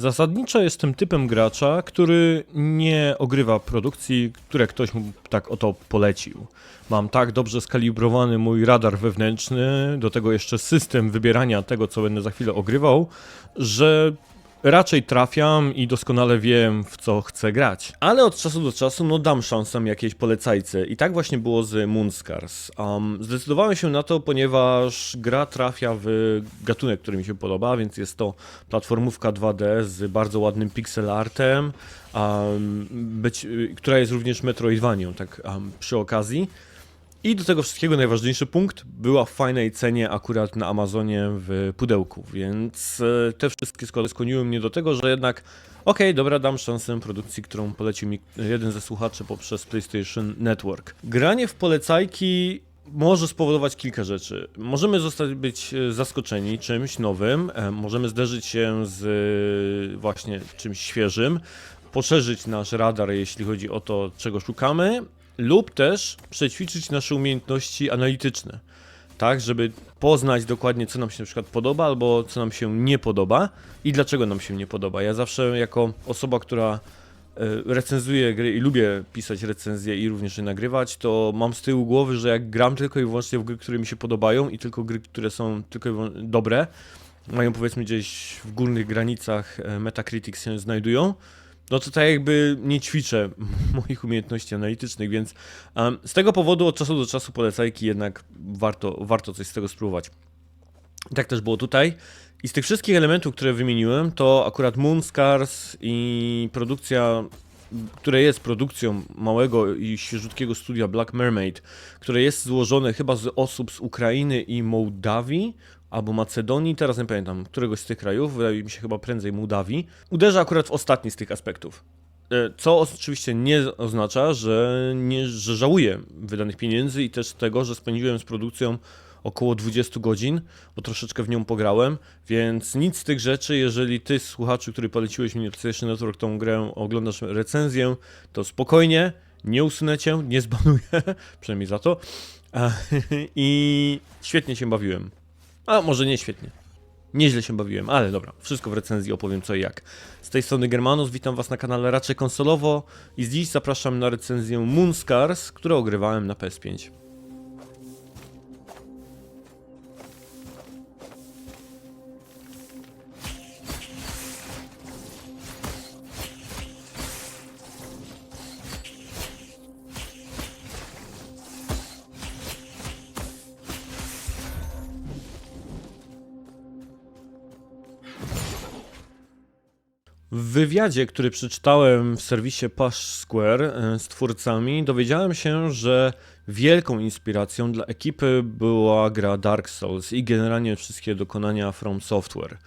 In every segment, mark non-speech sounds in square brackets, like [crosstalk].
Zasadniczo jestem typem gracza, który nie ogrywa produkcji, które ktoś mu tak oto polecił. Mam tak dobrze skalibrowany mój radar wewnętrzny, do tego jeszcze system wybierania tego, co będę za chwilę ogrywał, że raczej trafiam i doskonale wiem, w co chcę grać. Ale od czasu do czasu, no dam szansę jakiejś polecajce. I tak właśnie było z Moonscars. Um, zdecydowałem się na to, ponieważ gra trafia w gatunek, który mi się podoba, więc jest to platformówka 2D z bardzo ładnym pixel artem, um, być, która jest również Metroidvanią, tak um, przy okazji. I do tego wszystkiego najważniejszy punkt była w fajnej cenie akurat na Amazonie w pudełku, więc e, te wszystkie składy skłoniły mnie do tego, że jednak okej, dobra, dam szansę produkcji, którą polecił mi jeden ze słuchaczy poprzez PlayStation Network. Granie w polecajki może spowodować kilka rzeczy. Możemy zostać być e, zaskoczeni czymś nowym, e, możemy zderzyć się z właśnie czymś świeżym, poszerzyć nasz radar, jeśli chodzi o to, czego szukamy, lub też przećwiczyć nasze umiejętności analityczne. Tak, żeby poznać dokładnie, co nam się na przykład podoba, albo co nam się nie podoba i dlaczego nam się nie podoba. Ja zawsze, jako osoba, która e, recenzuje gry i lubię pisać recenzje i również je nagrywać, to mam z tyłu głowy, że jak gram tylko i wyłącznie w gry, które mi się podobają i tylko gry, które są tylko dobre, mają powiedzmy gdzieś w górnych granicach e, Metacritic się znajdują, no to tak jakby nie ćwiczę [laughs] moich umiejętności analitycznych, więc um, z tego powodu od czasu do czasu polecajki jednak warto, warto coś z tego spróbować. Tak też było tutaj. I z tych wszystkich elementów, które wymieniłem, to akurat Moonscars i produkcja, które jest produkcją małego i świeżutkiego studia Black Mermaid, które jest złożone chyba z osób z Ukrainy i Mołdawii, albo Macedonii, teraz nie pamiętam, któregoś z tych krajów, wydaje mi się chyba prędzej Mołdawii, uderza akurat w ostatni z tych aspektów. E, Co oczywiście nie oznacza, że, nie, że żałuję wydanych pieniędzy i też tego, że spędziłem z produkcją około 20 godzin, bo troszeczkę w nią pograłem, więc nic z tych rzeczy, jeżeli ty, słuchaczu, który poleciłeś mi PlayStation Network tą grę, oglądasz recenzję, to spokojnie, nie usunę cię, nie zbanuję, [laughs] przynajmniej za to. [laughs] I świetnie się bawiłem. A może nie świetnie. Nieźle się bawiłem, ale dobra, wszystko w recenzji opowiem co i jak. Z tej strony Germanus, witam was na kanale raczej konsolowo i dziś zapraszam na recenzję Moonscars, którą ogrywałem na PS5. Wywiadzie, który przeczytałem w serwisie Push Square e, z twórcami, dowiedziałem się, że wielką inspiracją dla ekipy była gra Dark Souls i generalnie wszystkie dokonania From Software.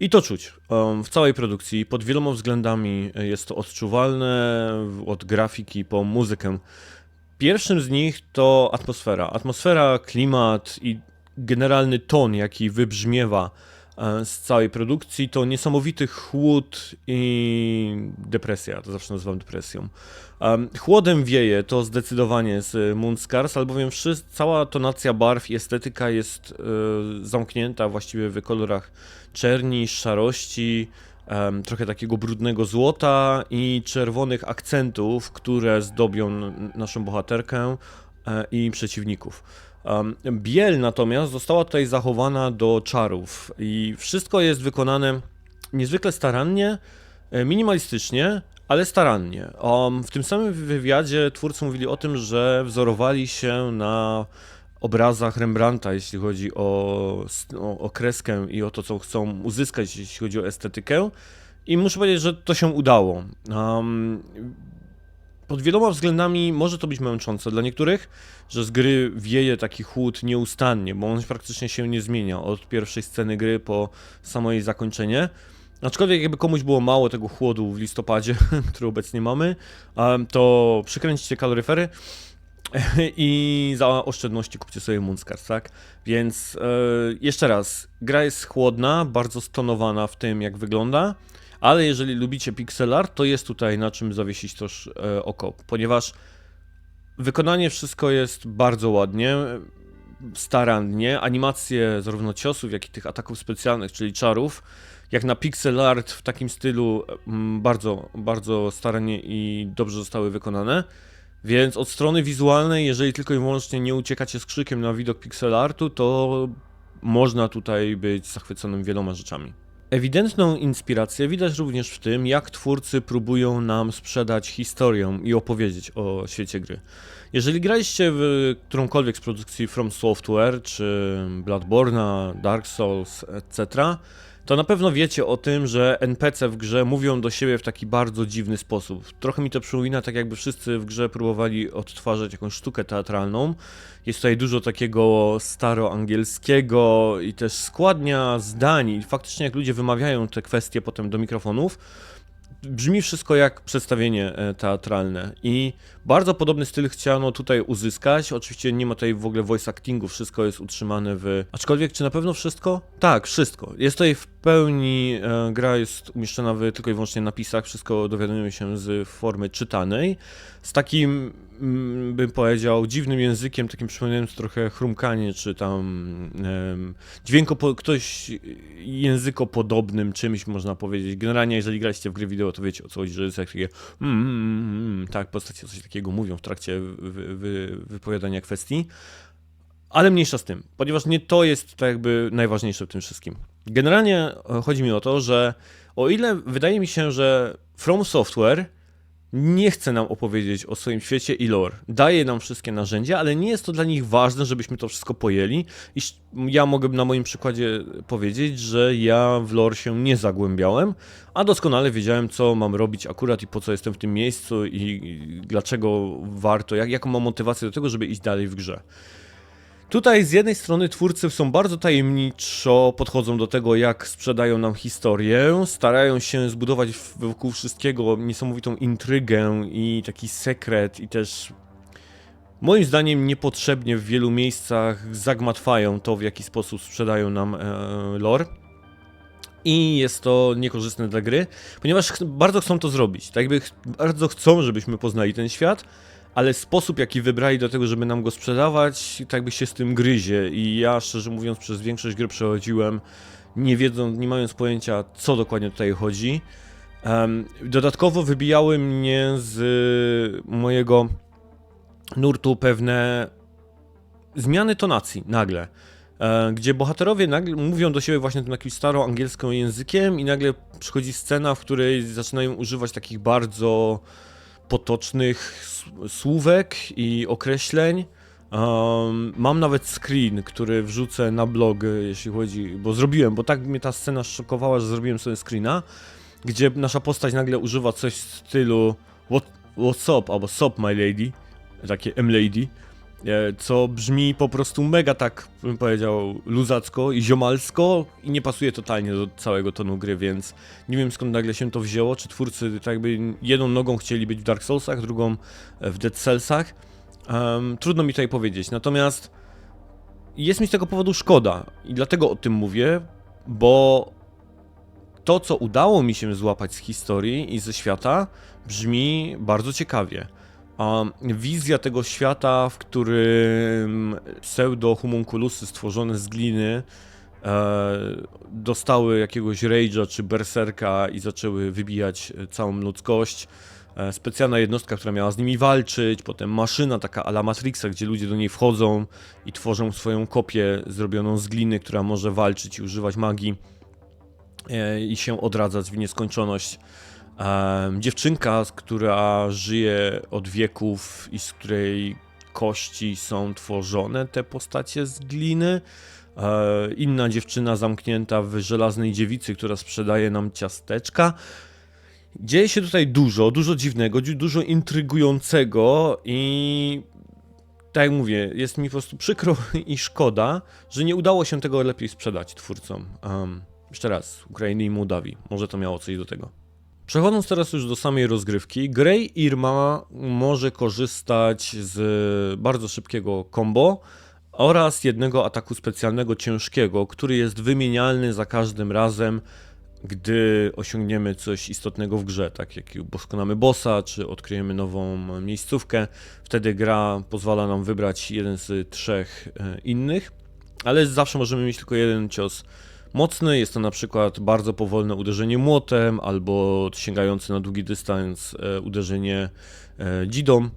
I to czuć um, w całej produkcji. Pod wieloma względami jest to odczuwalne, od grafiki po muzykę. Pierwszym z nich to atmosfera. Atmosfera, klimat i generalny ton, jaki wybrzmiewa e, z całej produkcji, to niesamowity chłód i depresja. To zawsze nazywam depresją. Chłodem wieje to zdecydowanie z Moonscars, albowiem wszy- cała tonacja barw i estetyka jest e, zamknięta właściwie w kolorach czerni, szarości, trochę takiego brudnego złota i czerwonych akcentów, które zdobią naszą bohaterkę e, i przeciwników. Biel natomiast została tutaj zachowana do czarów i wszystko jest wykonane niezwykle starannie, e, minimalistycznie, ale starannie. W tym samym wywiadzie twórcy mówili o tym, że wzorowali się na obrazach Rembrandta, jeśli chodzi o, o, kreskę i o to, co chcą uzyskać, jeśli chodzi o estetykę. I muszę powiedzieć, że to się udało. Pod wieloma względami może to być męczące dla niektórych, że z gry wieje taki chłód nieustannie, bo on praktycznie się nie zmienia od pierwszej sceny gry po samo jej zakończenie. Aczkolwiek jakby komuś było mało tego chłodu w listopadzie, [laughs] który obecnie mamy, to przykręćcie kaloryfery [laughs] i za oszczędności kupcie sobie Moonscars, tak? Więc e, jeszcze raz, gra jest chłodna, bardzo stonowana w tym jak wygląda, ale jeżeli lubicie pixel art, to jest tutaj na czym zawiesić też e, oko, ponieważ wykonanie wszystko jest bardzo ładnie, starannie, animacje zarówno ciosów, jak i tych ataków specjalnych, czyli czarów, jak na pixel art w takim stylu mm, bardzo, bardzo starannie i dobrze zostały wykonane. Więc od strony wizualnej, jeżeli tylko i wyłącznie nie uciekacie z krzykiem na widok pixel artu, to można tutaj być zachwyconym wieloma rzeczami. Ewidentną inspirację widać również w tym, jak twórcy próbują nam sprzedać historię i opowiedzieć o świecie gry. Jeżeli graliście w którąkolwiek z produkcji From Software, czy Bloodborne'a, Dark Souls, etc., to na pewno wiecie o tym, że NPC w grze mówią do siebie w taki bardzo dziwny sposób. Trochę mi to przypomina, tak jakby wszyscy w grze próbowali odtwarzać jakąś sztukę teatralną. Jest tutaj dużo takiego staroangielskiego i też składnia zdań. I faktycznie, jak ludzie wymawiają te kwestie potem do mikrofonów, brzmi wszystko jak przedstawienie e, teatralne i bardzo podobny styl chciano tutaj uzyskać. Oczywiście nie ma tutaj w ogóle voice actingu, wszystko jest utrzymane w... Aczkolwiek, czy na pewno wszystko? Tak, wszystko. Jest tutaj w pełni, e, gra jest umieszczona w tylko i wyłącznie napisach, wszystko dowiadujemy się z formy czytanej, z takim, bym powiedział, dziwnym językiem, takim przypominającym trochę chrumkanie, czy tam em, dźwięko, ktoś językopodobnym czymś można powiedzieć. Generalnie, jeżeli graliście w gry wideo, to wiecie o co chodzi, że jest takie mm, mm, mm, mm, tak, postacie coś takiego mówią w trakcie wy, wy, wypowiadania kwestii. Ale mniejsza z tym, ponieważ nie to jest tak jakby najważniejsze w tym wszystkim. Generalnie chodzi mi o to, że o ile wydaje mi się, że From Software nie chce nam opowiedzieć o swoim świecie i lore. Daje nam wszystkie narzędzia, ale nie jest to dla nich ważne, żebyśmy to wszystko pojęli. I ja mogę na moim przykładzie powiedzieć, że ja w lore się nie zagłębiałem, a doskonale wiedziałem, co mam robić akurat i po co jestem w tym miejscu i dlaczego warto, jak, jaką mam motywację do tego, żeby iść dalej w grze. Tutaj z jednej strony twórcy są bardzo tajemniczo podchodzą do tego, jak sprzedają nam historię, starają się zbudować wokół wszystkiego niesamowitą intrygę i taki sekret i też moim zdaniem niepotrzebnie w wielu miejscach zagmatwają to, w jaki sposób sprzedają nam e, lore. I jest to niekorzystne dla gry, ponieważ bardzo chcą to zrobić. Tak jakby bardzo chcą, żebyśmy poznali ten świat, ale sposób jaki wybrali do tego, żeby nam go sprzedawać, tak jakby się z tym gryzie i ja szczerze mówiąc przez większość gry przechodziłem nie wiedząc, nie mając pojęcia co dokładnie tutaj chodzi. Dodatkowo wybijały mnie z mojego nurtu pewne zmiany tonacji nagle. E, gdzie bohaterowie nagle mówią do siebie właśnie tym jakimś staroangielskim językiem i nagle przychodzi scena, w której zaczynają używać takich bardzo potocznych słówek i określeń. Um, mam nawet screen, który wrzucę na blog, jeśli chodzi, bo zrobiłem, bo tak mnie ta scena szokowała, że zrobiłem sobie screena, gdzie nasza postać nagle używa coś w stylu What, What's up, albo Sup my lady, takie M-lady, e, co brzmi po prostu mega tak, bym powiedział, luzacko i ziomalsko i nie pasuje totalnie do całego tonu gry, więc nie wiem skąd nagle się to wzięło, czy twórcy tak jakby jedną nogą chcieli być w Dark Soulsach, drugą w Dead Cellsach. Em, trudno mi tutaj powiedzieć, natomiast jest mi z tego powodu szkoda i dlatego o tym mówię, bo to, co udało mi się złapać z historii i ze świata, brzmi bardzo ciekawie. A wizja tego świata, w którym pseudo-homunculusy stworzone z gliny e, dostały jakiegoś rage'a czy berserka i zaczęły wybijać e, całą ludzkość. E, specjalna jednostka, która miała z nimi walczyć, potem maszyna taka ala Matrixa, gdzie ludzie do niej wchodzą i tworzą swoją kopię zrobioną z gliny, która może walczyć i używać magii e, i się odradzać w nieskończoność. Dziewczynka, która żyje od wieków i z której kości są tworzone te postacie z gliny. E, inna dziewczyna zamknięta w żelaznej dziewicy, która sprzedaje nam ciasteczka. Dzieje się tutaj dużo, dużo dziwnego, dzi- dużo intrygującego i tak jak mówię, jest mi po prostu przykro i szkoda, że nie udało się tego lepiej sprzedać twórcom. Um, jeszcze raz, Ukrainy i Mołdawii. Może to miało coś do tego. Przechodząc teraz już do samej rozgrywki, Grey Irma może korzystać z bardzo szybkiego combo oraz jednego ataku specjalnego ciężkiego, który jest wymienialny za każdym razem, gdy osiągniemy coś istotnego w grze, tak jak pokonamy bossa, czy odkryjemy nową miejscówkę. Wtedy gra pozwala nam wybrać jeden z trzech e, innych, ale zawsze możemy mieć tylko jeden cios mocny. Jest to na przykład bardzo powolne uderzenie młotem albo sięgające na długi dystans e, uderzenie e, dzidą.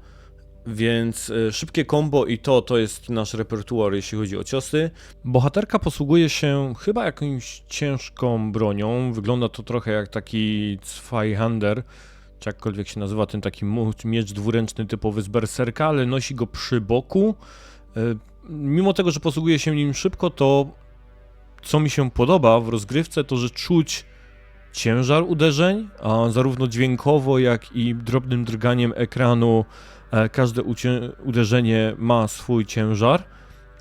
Więc e, szybkie combo i to, to jest nasz repertuar, jeśli chodzi o ciosy. Bohaterka posługuje się chyba jakąś ciężką bronią. Wygląda to trochę jak taki Zweihander, czy jakkolwiek się nazywa ten taki miecz dwuręczny typowy z berserka, ale nosi go przy boku. Mimo tego, że posługuje się nim szybko, to co mi się podoba w rozgrywce, to że czuć ciężar uderzeń, a zarówno dźwiękowo, jak i drobnym drganiem ekranu e, każde uderzenie ma swój ciężar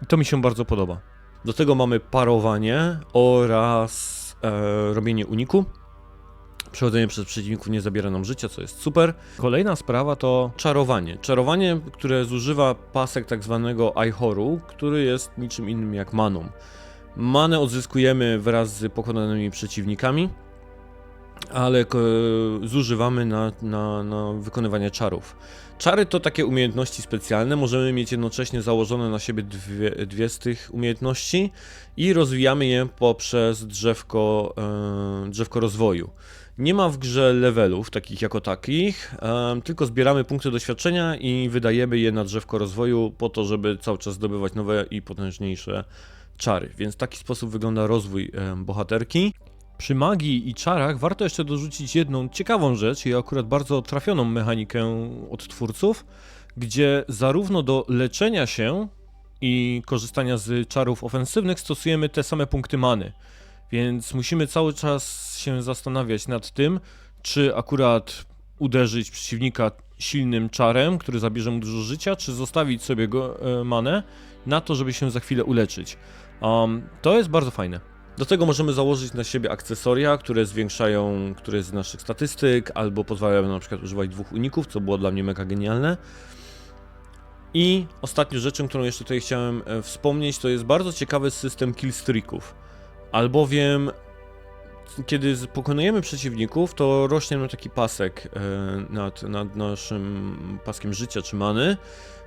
i to mi się bardzo podoba. Do tego mamy parowanie oraz e, robienie uniku. Przechodzenie przez przeciwników nie zabiera nam życia, co jest super. Kolejna sprawa to czarowanie. Czarowanie, które zużywa pasek tak zwanego Aihoru, który jest niczym innym jak maną. Manę odzyskujemy wraz z pokonanymi przeciwnikami, ale ko- zużywamy na, na, na wykonywanie czarów. Czary to takie umiejętności specjalne, możemy mieć jednocześnie założone na siebie dwie, dwie z tych umiejętności i rozwijamy je poprzez drzewko, e, drzewko rozwoju. Nie ma w grze levelów takich jako takich, em, tylko zbieramy punkty doświadczenia i wydajemy je na drzewko rozwoju po to, żeby cały czas zdobywać nowe i potężniejsze czary. Więc w taki sposób wygląda rozwój bohaterki. Przy magii i czarach warto jeszcze dorzucić jedną ciekawą rzecz i akurat bardzo trafioną mechanikę od twórców, gdzie zarówno do leczenia się i korzystania z czarów ofensywnych stosujemy te same punkty many. Więc musimy cały czas się zastanawiać nad tym, czy akurat uderzyć przeciwnika silnym czarem, który zabierze mu dużo życia, czy zostawić sobie go e, manę na to, żeby się za chwilę uleczyć. Um, to jest bardzo fajne. Do tego możemy założyć na siebie akcesoria, które zwiększają któreś z naszych statystyk, albo pozwalają na przykład używać dwóch uników, co było dla mnie mega genialne. I ostatnią rzeczą, którą jeszcze tutaj chciałem e, wspomnieć, to jest bardzo ciekawy system killstreaków. Albowiem, kiedy pokonujemy przeciwników, to rośnie nam taki pasek e, nad, nad naszym paskiem życia czy many,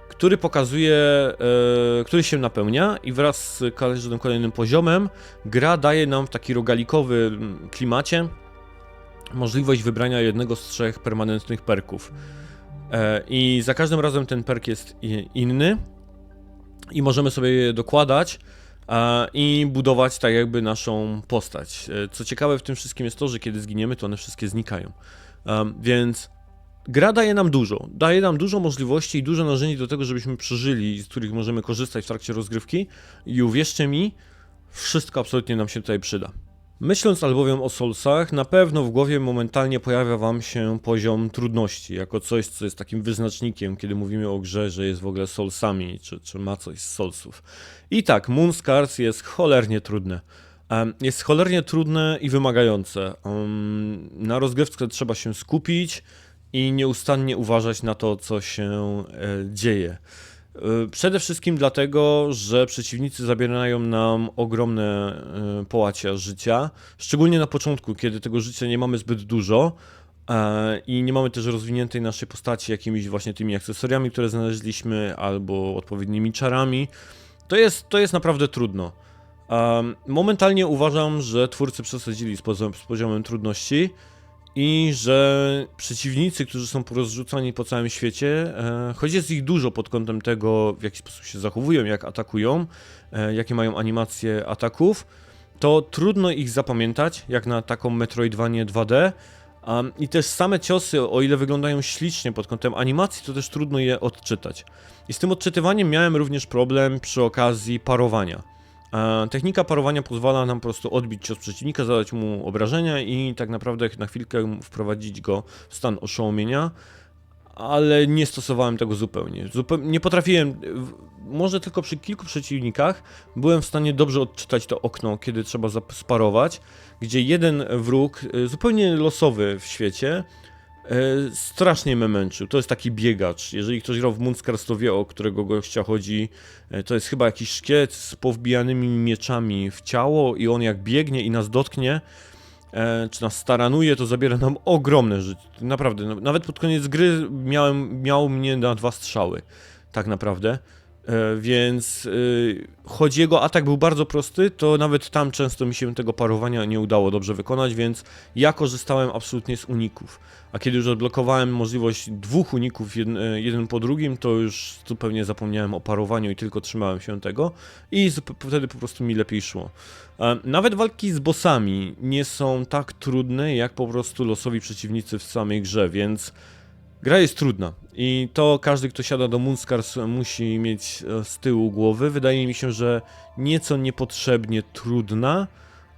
który pokazuje, e, który się napełnia i wraz z każdym kolejnym poziomem gra daje nam w taki rogalikowy mm, klimacie możliwość wybrania jednego z trzech permanentnych perków. E, I za każdym razem ten perk jest inny i możemy sobie je dokładać i budować tak jakby naszą postać. E, Co ciekawe w tym wszystkim jest to, że kiedy zginiemy, to one wszystkie znikają. Więc gra daje nam dużo. Daje nam dużo możliwości i dużo narzędzi do tego, żebyśmy przeżyli, z których możemy korzystać w trakcie rozgrywki. I uwierzcie mi, wszystko absolutnie nam się tutaj przyda. Myśląc albowiem o Soulsach, na pewno w głowie momentalnie pojawia Wam się poziom trudności, jako coś, co jest takim wyznacznikiem, kiedy mówimy o grze, że jest w ogóle Soulsami, czy, czy ma coś z Soulsów. I tak, Moonscars jest cholernie trudne. Jest cholernie trudne i wymagające. Na rozgrywce trzeba się skupić i nieustannie uważać na to, co się e, dzieje. E, Przede wszystkim dlatego, że przeciwnicy zabierają nam ogromne e, połacia życia, szczególnie na początku, kiedy tego życia nie mamy zbyt dużo i nie mamy też rozwiniętej naszej postaci jakimiś właśnie tymi akcesoriami, które znaleźliśmy, albo odpowiednimi czarami. To jest, to jest naprawdę trudno. Momentalnie uważam, że twórcy przesadzili z poziomem trudności i że przeciwnicy, którzy są porozrzucani po całym świecie, e, choć jest ich dużo pod kątem tego, w jaki sposób się zachowują, jak atakują, e, jakie mają animacje ataków, to trudno ich zapamiętać, jak na taką Metroidvanię 2D. Um, I też same ciosy, o ile wyglądają ślicznie pod kątem animacji, to też trudno je odczytać. I z tym odczytywaniem miałem również problem przy okazji parowania. E, Technika parowania pozwala nam po prostu odbić cios przeciwnika, zadać mu obrażenia i tak naprawdę na chwilkę wprowadzić go w stan oszołomienia, ale nie stosowałem tego zupełnie. Zupeł nie potrafiłem, może tylko przy kilku przeciwnikach byłem w stanie dobrze odczytać to okno, kiedy trzeba sparować, gdzie jeden wróg, e, zupełnie losowy w świecie, strasznie me męczył. To jest taki biegacz. Jeżeli ktoś grał w Moonscars, to wie o którego gościa chodzi. E, To jest chyba jakiś szkielet z powbijanymi mieczami w ciało i on jak biegnie i nas dotknie, e, czy nas staranuje, to zabiera nam ogromne życie. Naprawdę, no, nawet pod koniec gry miałem, miał mnie na dwa strzały. Tak naprawdę. E, Więc y, choć jego atak był bardzo prosty, to nawet tam często mi się tego parowania nie udało dobrze wykonać, więc ja korzystałem absolutnie z uników. A kiedy już odblokowałem możliwość dwóch uników jeden, jeden po drugim, to już zupełnie zapomniałem o parowaniu i tylko trzymałem się tego i wtedy po prostu mi lepiej szło. E, Nawet walki z bossami nie są tak trudne jak po prostu losowi przeciwnicy w samej grze, więc gra jest trudna i to każdy, kto siada do Moonscars musi mieć e, z tyłu głowy. Wydaje mi się, że nieco niepotrzebnie trudna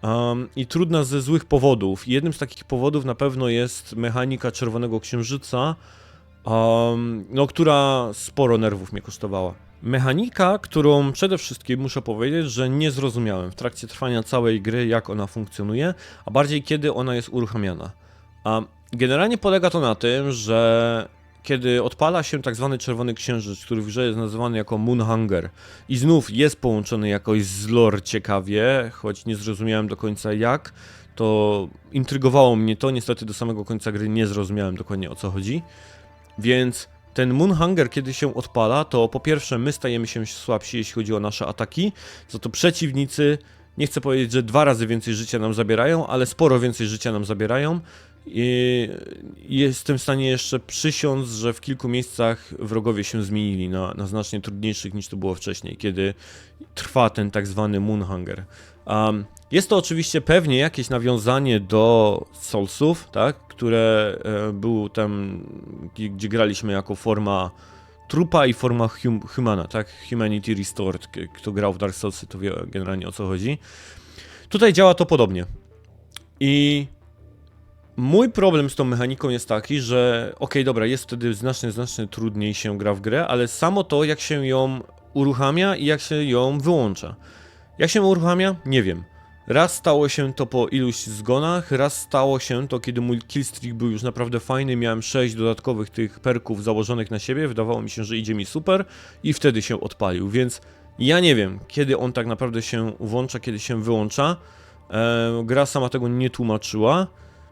um, i trudna ze złych powodów. Jednym z takich powodów na pewno jest mechanika Czerwonego Księżyca, um, no, która sporo nerwów mnie kosztowała. Mechanika, którą przede wszystkim muszę powiedzieć, że nie zrozumiałem w trakcie trwania całej gry, jak ona funkcjonuje, a bardziej kiedy ona jest uruchamiana. A generalnie polega to na tym, że kiedy odpala się tak zwany czerwony księżyc, który w grze jest nazywany jako Moonhunger i znów jest połączony jakoś z lore ciekawie, choć nie zrozumiałem do końca jak, to intrygowało mnie to, niestety do samego końca gry nie zrozumiałem dokładnie o co chodzi. Więc ten Moonhunger, kiedy się odpala, to po pierwsze my stajemy się słabsi, jeśli chodzi o nasze ataki, za to przeciwnicy, nie chcę powiedzieć, że dwa razy więcej życia nam zabierają, ale sporo więcej życia nam zabierają. Jestem w stanie jeszcze przysiąc, że w kilku miejscach wrogowie się zmienili na, na znacznie trudniejszych niż to było wcześniej, kiedy trwa ten tak zwany Moonhunger. Um, jest to oczywiście pewnie jakieś nawiązanie do Soulsów, tak, które e, był tam, gdzie, graliśmy jako forma trupa i forma hum, humana, tak, Humanity Restored. Kto grał w Dark Soulsy, to wie generalnie o co chodzi. Tutaj działa to podobnie. I Mój problem z tą mechaniką jest taki, że okej, dobra, jest wtedy znacznie, znacznie trudniej się gra w grę, ale samo to, jak się ją uruchamia i jak się ją wyłącza. Jak się uruchamia? Nie wiem. Raz stało się to po iluś zgonach, raz stało się to, kiedy mój killstreak był już naprawdę fajny, miałem 6 dodatkowych tych perków założonych na siebie, wydawało mi się, że idzie mi super i wtedy się odpalił, więc ja nie wiem, kiedy on tak naprawdę się włącza, kiedy się wyłącza. E, gra sama tego nie tłumaczyła.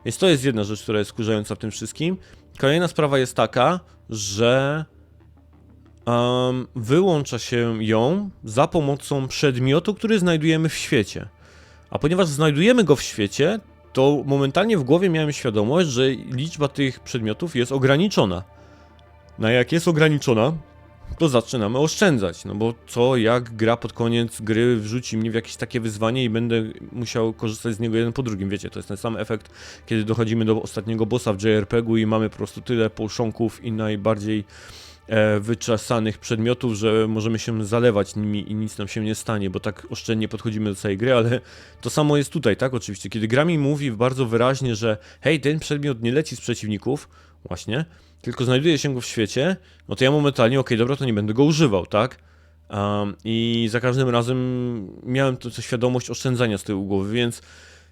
Więc to jest jedna rzecz, która jest skurzająca w tym wszystkim. Kolejna sprawa jest taka, że em, wyłącza się ją za pomocą przedmiotu, który znajdujemy w świecie. A ponieważ znajdujemy go w świecie, to momentalnie w głowie miałem świadomość, że liczba tych przedmiotów jest ograniczona. No a jak jest ograniczona, to zaczynamy oszczędzać, no bo co jak gra pod koniec gry wrzuci mnie w jakieś takie wyzwanie i będę musiał korzystać z niego jeden po drugim, wiecie, to jest ten sam efekt, kiedy dochodzimy do ostatniego bossa w JRPG-u i mamy po prostu tyle połszonków i najbardziej e, wyczesanych przedmiotów, że możemy się zalewać nimi i nic nam się nie stanie, bo tak oszczędnie podchodzimy do całej gry, ale to samo jest tutaj, tak, oczywiście, kiedy gra mi mówi bardzo wyraźnie, że hej, ten przedmiot nie leci z przeciwników, właśnie, tylko znajduje się go w świecie, no to ja momentalnie, okej, dobra, to nie będę go używał, tak? Um, I za każdym razem miałem to świadomość oszczędzania z tyłu głowy, więc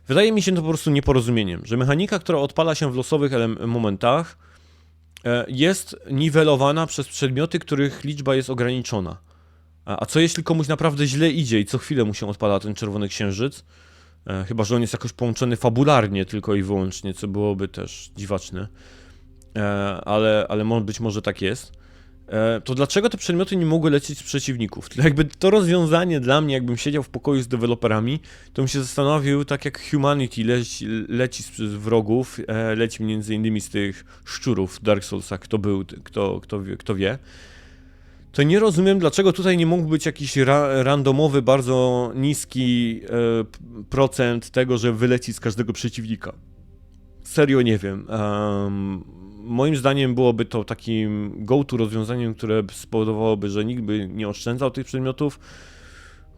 wydaje mi się to po prostu nieporozumieniem, że mechanika, która odpala się w losowych momentach, e, jest niwelowana przez przedmioty, których liczba jest ograniczona. A, a co jeśli komuś naprawdę źle idzie i co chwilę mu się odpala ten czerwony księżyc? E, chyba, że on jest jakoś połączony fabularnie tylko i wyłącznie, co byłoby też dziwaczne. E, ale, ale być może tak jest. E, to dlaczego te przedmioty nie mogły lecieć z przeciwników? Jakby to rozwiązanie dla mnie, jakbym siedział w pokoju z deweloperami, to bym się zastanowił, tak jak Humanity leci, leci z wrogów, e, leci między innymi z tych szczurów Dark Soulsach, kto był, kto, kto, wie, kto wie. To nie rozumiem, dlaczego tutaj nie mógł być jakiś ra randomowy, bardzo niski procent tego, że wyleci z każdego przeciwnika. Serio nie wiem. Em, moim zdaniem byłoby to takim go-to rozwiązaniem, które spowodowałoby, że nikt by nie oszczędzał tych przedmiotów.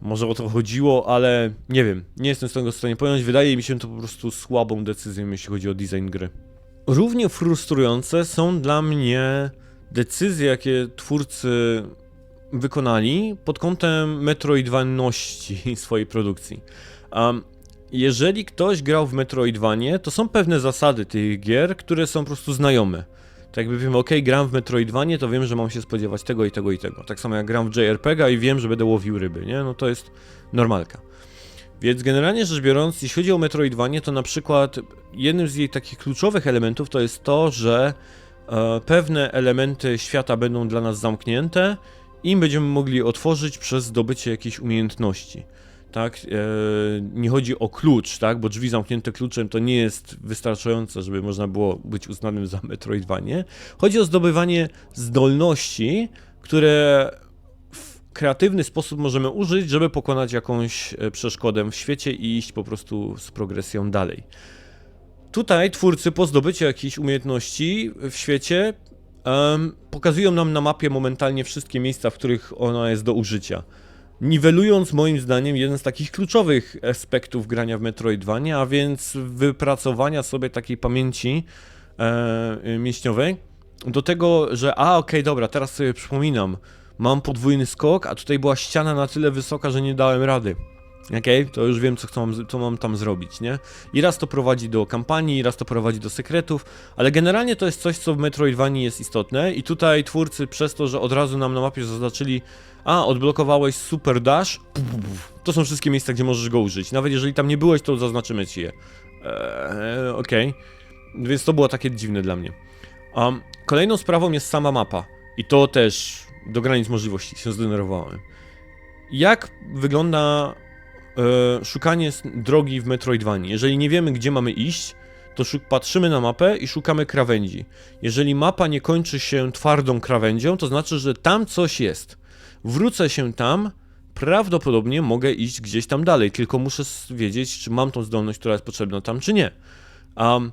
Może o to chodziło, ale nie wiem. Nie jestem z tego w stanie pojąć. Wydaje mi się to po prostu słabą decyzją, jeśli chodzi o design gry. Równie frustrujące są dla mnie decyzje, jakie twórcy wykonali pod kątem metroidwanności [laughs] swojej produkcji. Um, jeżeli ktoś grał w Metroidvanie, to są pewne zasady tych gier, które są po prostu znajome. Tak jakby wiem, ok, gram w Metroidvanie, to wiem, że mam się spodziewać tego i tego i tego. Tak samo jak gram w JRPG i wiem, że będę łowił ryby, nie? No to jest normalka. Więc generalnie rzecz biorąc, jeśli chodzi o Metroidvanie, to na przykład jednym z jej takich kluczowych elementów to jest to, że e, pewne elementy świata będą dla nas zamknięte i będziemy mogli otworzyć przez zdobycie jakiejś umiejętności. Tak, e, nie chodzi o klucz, tak, bo drzwi zamknięte kluczem to nie jest wystarczające, żeby można było być uznanym za Metroidvanie. Chodzi o zdobywanie zdolności, które w kreatywny sposób możemy użyć, żeby pokonać jakąś e, przeszkodę w świecie i iść po prostu z progresją dalej. Tutaj twórcy po zdobyciu jakichś umiejętności w świecie em, pokazują nam na mapie momentalnie wszystkie miejsca, w których ona jest do użycia. Niwelując moim zdaniem jeden z takich kluczowych aspektów grania w Metroidvania, a więc wypracowania sobie takiej pamięci e, mięśniowej do tego, że a okej, dobra, teraz sobie przypominam, mam podwójny skok, a tutaj była ściana na tyle wysoka, że nie dałem rady. Okej, to już wiem, co, mam- co mam tam zrobić, nie? I raz to prowadzi do kampanii, raz to prowadzi do sekretów, ale generalnie to jest coś, co w Metroidvanii jest istotne i tutaj twórcy przez to, że od razu nam na mapie zaznaczyli a, odblokowałeś Super Dash, to są wszystkie miejsca, gdzie możesz go użyć. Nawet jeżeli tam nie byłeś, to zaznaczymy ci je. Eee, okej. Więc to było takie dziwne dla mnie. Um, kolejną sprawą jest sama mapa. I to też do granic możliwości się zdenerwowałem. Jak wygląda e, szukanie drogi w Metroidvanii? Jeżeli nie wiemy, gdzie mamy iść, to patrzymy na mapę i szukamy krawędzi. Jeżeli mapa nie kończy się twardą krawędzią, to znaczy, że tam coś jest. Wrócę się tam, prawdopodobnie mogę iść gdzieś tam dalej, tylko muszę wiedzieć, czy mam tą zdolność, która jest potrzebna tam, czy nie. Um,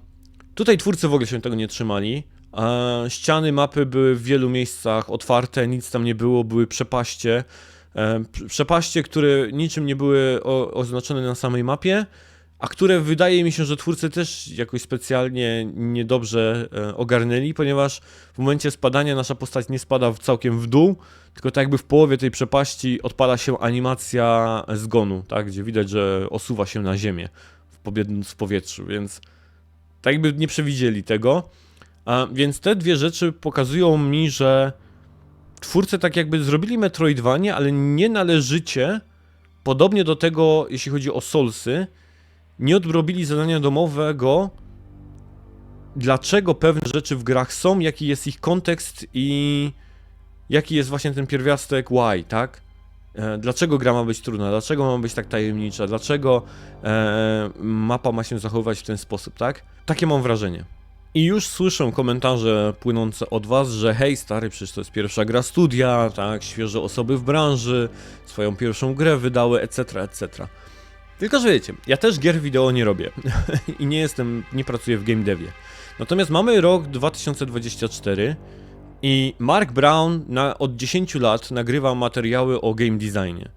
tutaj twórcy w ogóle się tego nie trzymali. E, ściany mapy były w wielu miejscach otwarte, nic tam nie było, były przepaście. E, prze- przepaście, które niczym nie były oznaczone na samej mapie, a które wydaje mi się, że twórcy też jakoś specjalnie niedobrze e, ogarnęli, ponieważ w momencie spadania nasza postać nie spada całkiem w dół, tylko tak jakby w połowie tej przepaści odpala się animacja zgonu, tak, gdzie widać, że osuwa się na ziemię w powietrzu, więc tak jakby nie przewidzieli tego. A, więc te dwie rzeczy pokazują mi, że twórcy tak jakby zrobili Metroidvanie, ale nie należycie, podobnie do tego, jeśli chodzi o Soulsy, nie odrobili zadania domowego, dlaczego pewne rzeczy w grach są, jaki jest ich kontekst i jaki jest właśnie ten pierwiastek why, tak? E, Dlaczego gra ma być trudna? Dlaczego ma być tak tajemnicza? Dlaczego e, mapa ma się zachowywać w ten sposób, tak? Takie mam wrażenie. I już słyszę komentarze płynące od was, że hej stary, przecież to jest pierwsza gra studia, tak, świeże osoby w branży, swoją pierwszą grę wydały, etc., etc. Tylko, że wiecie, ja też gier wideo nie robię [laughs] i nie jestem, nie pracuję w game devie. Natomiast mamy rok 2024 i Mark Brown na, od 10 lat nagrywa materiały o game designie.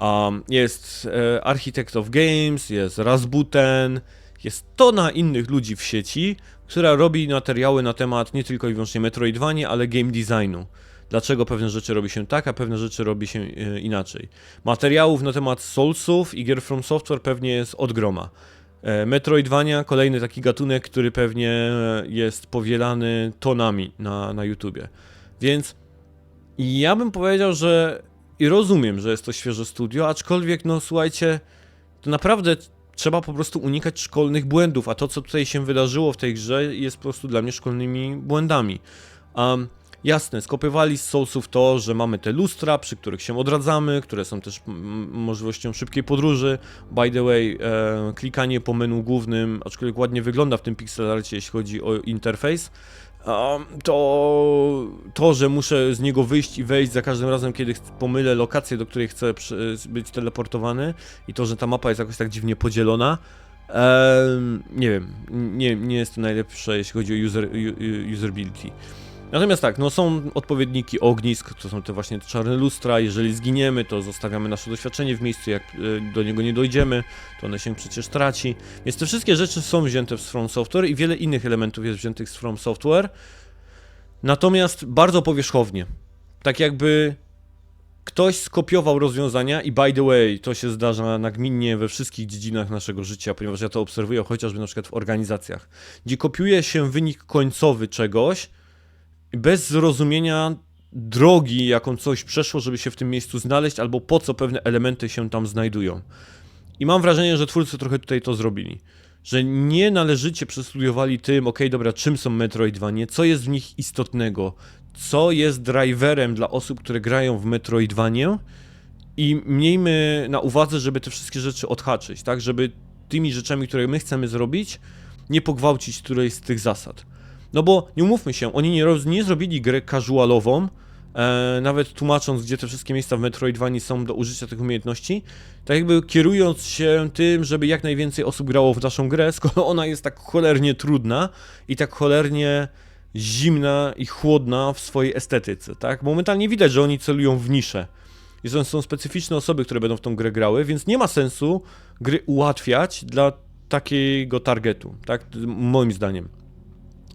Um, jest e, Architect of Games, jest Rasbuten, jest tona innych ludzi w sieci, która robi materiały na temat nie tylko i wyłącznie Metroidvanii, ale game designu. Dlaczego pewne rzeczy robi się tak, a pewne rzeczy robi się e, inaczej. Materiałów na temat Soulsów i gier From Software pewnie jest od groma. E, Metroidvania, kolejny taki gatunek, który pewnie e, jest powielany tonami na, na YouTubie. Więc ja bym powiedział, że i rozumiem, że jest to świeże studio, aczkolwiek no słuchajcie, to naprawdę trzeba po prostu unikać szkolnych błędów, a to co tutaj się wydarzyło w tej grze jest po prostu dla mnie szkolnymi błędami. Um, jasne, skopiowali z Soulsów to, że mamy te lustra, przy których się odradzamy, które są też możliwością szybkiej podróży. By the way, e, klikanie po menu głównym, aczkolwiek ładnie wygląda w tym pixelarcie, jeśli chodzi o interfejs, to to, że muszę z niego wyjść i wejść za każdym razem, kiedy pomylę lokację, do której chcę być teleportowany i to, że ta mapa jest jakoś tak dziwnie podzielona, nie wiem, nie, nie jest to najlepsze, jeśli chodzi o user, usability. Natomiast tak, no są odpowiedniki ognisk, to są te właśnie czarne lustra, jeżeli zginiemy, to zostawiamy nasze doświadczenie w miejscu, jak e, do niego nie dojdziemy, to one się przecież traci. Więc te wszystkie rzeczy są wzięte z From Software i wiele innych elementów jest wziętych z From Software, natomiast bardzo powierzchownie. Tak jakby ktoś skopiował rozwiązania i by the way, to się zdarza nagminnie we wszystkich dziedzinach naszego życia, ponieważ ja to obserwuję chociażby na przykład w organizacjach, gdzie kopiuje się wynik końcowy czegoś bez zrozumienia drogi, jaką coś przeszło, żeby się w tym miejscu znaleźć, albo po co pewne elementy się tam znajdują. I mam wrażenie, że twórcy trochę tutaj to zrobili. Że nie należycie przestudiowali tym, okej, dobra, czym są Metroidvanie, co jest w nich istotnego, co jest driverem dla osób, które grają w Metroidvanię i miejmy na uwadze, żeby te wszystkie rzeczy odhaczyć, tak? Żeby tymi rzeczami, które my chcemy zrobić, nie pogwałcić którejś z tych zasad. No bo nie umówmy się, oni nie, roz, nie zrobili grę casualową, e, nawet tłumacząc, gdzie te wszystkie miejsca w Metroidvanii są do użycia tych umiejętności, tak jakby kierując się tym, żeby jak najwięcej osób grało w naszą grę, skoro ona jest tak cholernie trudna i tak cholernie zimna i chłodna w swojej estetyce, tak? Momentalnie widać, że oni celują w niszę. I są, są specyficzne osoby, które będą w tą grę grały, więc nie ma sensu gry ułatwiać dla takiego targetu, tak? Moim zdaniem.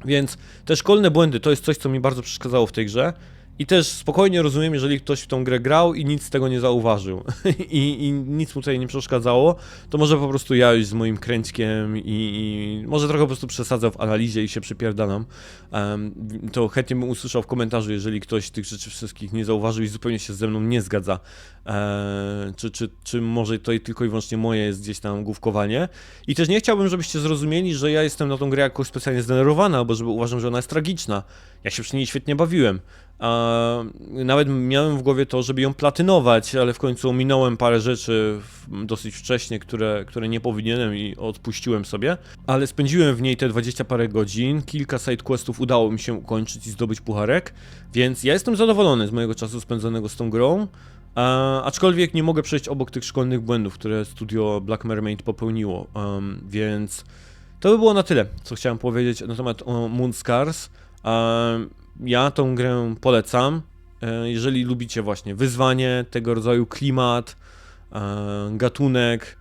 Więc te szkolne błędy to jest coś, co mi bardzo przeszkadzało w tej grze. I też spokojnie rozumiem, jeżeli ktoś w tą grę grał i nic z tego nie zauważył [laughs] I, i nic mu tutaj nie przeszkadzało, to może po prostu ja już z moim kręćkiem i, i może trochę po prostu przesadzał w analizie i się przypierdalam. Em, to chętnie bym usłyszał w komentarzu, jeżeli ktoś tych rzeczy wszystkich nie zauważył i zupełnie się ze mną nie zgadza. E, czy, czy, czy może to tylko i wyłącznie moje jest gdzieś tam główkowanie. I też nie chciałbym, żebyście zrozumieli, że ja jestem na tą grę jakoś specjalnie zdenerwowany, albo żeby uważam, że ona jest tragiczna. Ja się przy niej świetnie bawiłem. Nawet miałem w głowie to, żeby ją platynować, ale w końcu ominąłem parę rzeczy dosyć wcześnie, które, które nie powinienem i odpuściłem sobie. Ale spędziłem w niej te 20 parę godzin, kilka sidequestów udało mi się ukończyć i zdobyć pucharek, więc ja jestem zadowolony z mojego czasu spędzonego z tą grą. Aczkolwiek nie mogę przejść obok tych szkolnych błędów, które studio Black Mermaid popełniło, um, więc to by było na tyle, co chciałem powiedzieć na temat o Moonscars. Um, ja tą grę polecam, e, jeżeli lubicie właśnie wyzwanie, tego rodzaju klimat, e, gatunek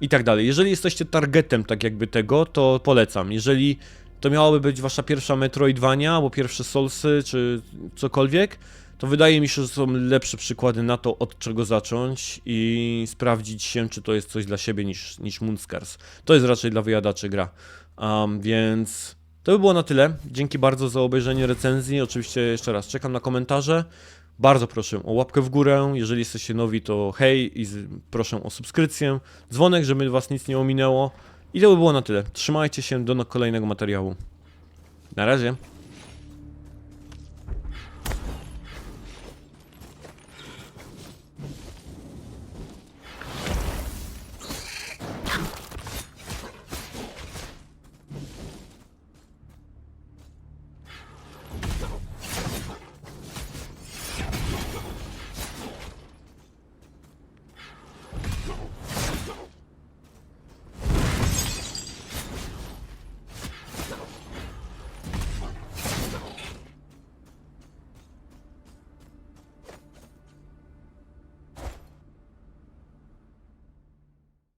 i tak dalej. Jeżeli jesteście targetem tak jakby tego, to polecam. Jeżeli to miałaby być wasza pierwsza Metroidvania, albo pierwsze Soulsy, czy cokolwiek, to wydaje mi się, że są lepsze przykłady na to, od czego zacząć i sprawdzić się, czy to jest coś dla siebie niż, niż Moonscars. To jest raczej dla wyjadaczy gra. Um, więc to by było na tyle. Dzięki bardzo za obejrzenie recenzji. Oczywiście jeszcze raz czekam na komentarze. Bardzo proszę o łapkę w górę. Jeżeli jesteście nowi, to hej i proszę o subskrypcję. Dzwonek, żeby was nic nie ominęło. I to by było na tyle. Trzymajcie się do kolejnego materiału. Na razie.